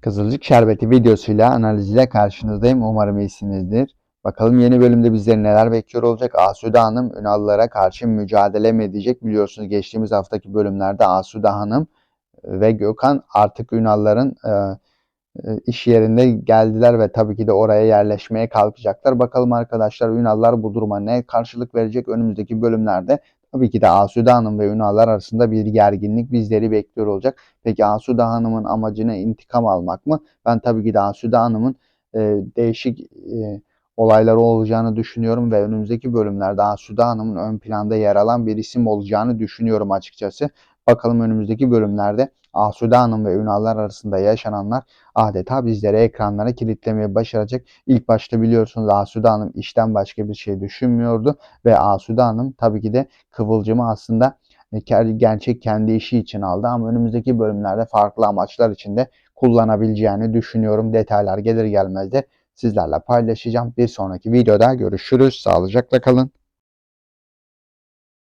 Kızılcık Şerbeti videosuyla analiziyle karşınızdayım. Umarım iyisinizdir. Bakalım yeni bölümde bizleri neler bekliyor olacak? Asude Hanım Ünallılara karşı mücadele mi edecek? Biliyorsunuz geçtiğimiz haftaki bölümlerde Asude Hanım ve Gökhan artık Ünalların e, e, iş yerinde geldiler ve tabii ki de oraya yerleşmeye kalkacaklar. Bakalım arkadaşlar Ünallar bu duruma ne karşılık verecek önümüzdeki bölümlerde? Tabii ki de Asude Hanım ve Ünallar arasında bir gerginlik bizleri bekliyor olacak. Peki Asude Hanım'ın amacı ne? İntikam almak mı? Ben tabii ki de Asude Hanım'ın e, değişik e, olayları olacağını düşünüyorum ve önümüzdeki bölümlerde Asude Hanım'ın ön planda yer alan bir isim olacağını düşünüyorum açıkçası. Bakalım önümüzdeki bölümlerde Asude Hanım ve Ünallar arasında yaşananlar adeta bizleri ekranlara kilitlemeye başaracak. İlk başta biliyorsunuz Asude Hanım işten başka bir şey düşünmüyordu ve Asude Hanım tabii ki de Kıvılcım'ı aslında e, gerçek kendi işi için aldı ama önümüzdeki bölümlerde farklı amaçlar için de kullanabileceğini düşünüyorum. Detaylar gelir gelmez de sizlerle paylaşacağım. Bir sonraki videoda görüşürüz. Sağlıcakla kalın.